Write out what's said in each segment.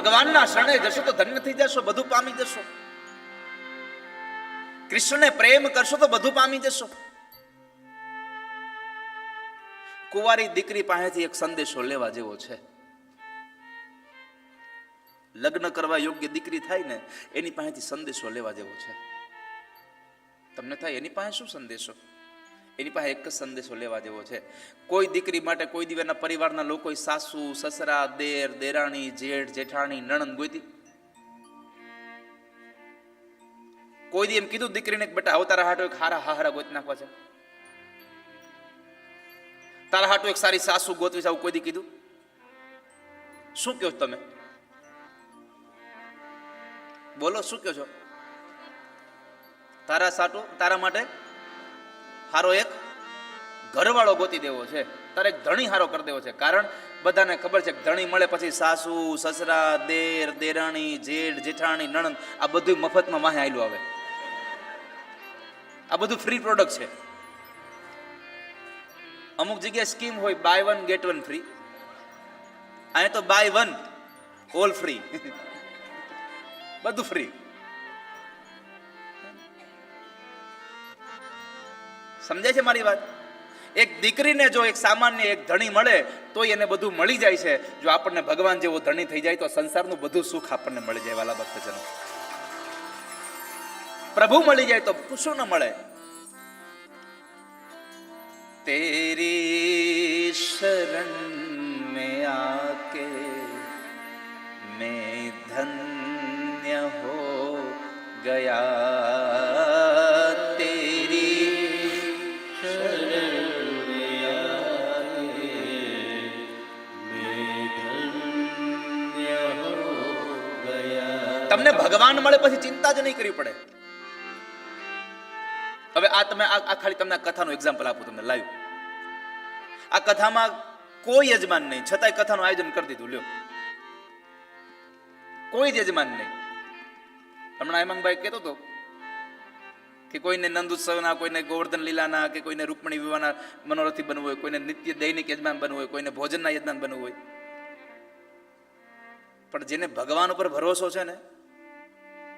ભગવાનના શરણે જશો તો ધન્ય થઈ જશો, બધું પામી જશો. કૃષ્ણને પ્રેમ કરશો તો બધું પામી જશો. કુંવારી દીકરી પાસેથી એક સંદેશો લેવા જેવો છે. લગ્ન કરવા યોગ્ય દીકરી થાય ને, એની પાસેથી સંદેશો લેવા જેવો છે. તમને થાય, એની પાસે શું સંદેશો? એની પાસે એક જ સંદેશો લેવા જેવો છે. કોઈ દીકરી માટે કોઈ દિવસના પરિવારના લોકો સાસુ, સસરા, દેર, દેરાણી, જેઠ, જેઠાણી, નણંદ ગોતી કોઈ દી એમ કીધું દીકરીને બેટા આવો તારા હાટો એક હારા હારા ગોતી નાખવા છે. તારા હાટો એક સારી સાસુ ગોતવી છે આવું કોઈ દી કીધું? શું કહો તમે? બોલો, શું કહો છો? તારા સાટુ, તારા માટે હારો એક ઘરવાળો ગોતી દેવો છે. તારે ધણી હારો કરી દેવો છે. કારણ બધાને ખબર છે ધણી મળે પછી સાસુ, સસરા, દેર, દેરાણી, જેઠ, જેઠાણી, નણંદ, આ બધું મફતમાં માહે આયલું આવે. આ બધું ફ્રી પ્રોડક્ટ છે. અમુક જગ્યાએ સ્કીમ હોય buy one get one free અહીંયા તો બાય વન ઓલ ફ્રી બધું ફ્રી સમજાય છે મારી વાત એક દીકરીને જો એક સામાન્ય એક ધણી મળે તો એને બધું મળી જાય છે જો આપણને ભગવાન જેવો ધણી થઈ જાય તો સંસારનું બધું સુખ આપણને મળી જાય વાલા ભક્તજનો પ્રભુ મળી જાય તો શું ન મળે तेरी शरण में आके मैं धन्य हो गया તમને ભગવાન મળે પછી ચિંતા જ નહીં કરવી પડે. હવે આ તમે આ ખાલી તમને કથાનું એક્ઝામ્પલ આપું તમને લાઈવ આ કથામાં કોઈ યજમાન નહીં, છતાંય કથાનું આયોજન કરી દીધું, લ્યો. કોઈ જ યજમાન નહીં. હમણાં હેમંગભાઈ કહેતો હતો કે કોઈને નંદુત્સવના કોઈને ગોવર્ધન લીલાના, કે કોઈને રૂકમણી વિવાહના મનોરથી બનવું હોય, કોઈને નિત્ય દૈનિક યજમાન બનવું હોય, કોઈને ભોજનના યજમાન બનવું હોય. પણ જેને ભગવાન ઉપર ભરોસો છે ને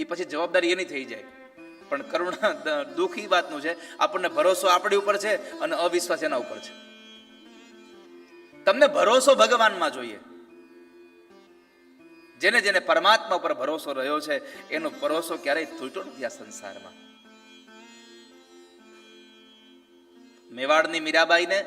એ પછી જવાબદારી એની થઈ જાય. પણ કરુણા દુઃખ વાતનું છે, આપણને ભરોસો આપણી ઉપર છે અને અવિશ્વાસ એના ઉપર છે. તમને ભરોસો ભગવાનમાં જોઈએ. જેને જેને પરમાત્મા ઉપર ભરોસો રહ્યો છે, એનો ભરોસો ક્યારેય તૂટ્યો નથી આ સંસારમાં. મેવાડની મીરાબાઈને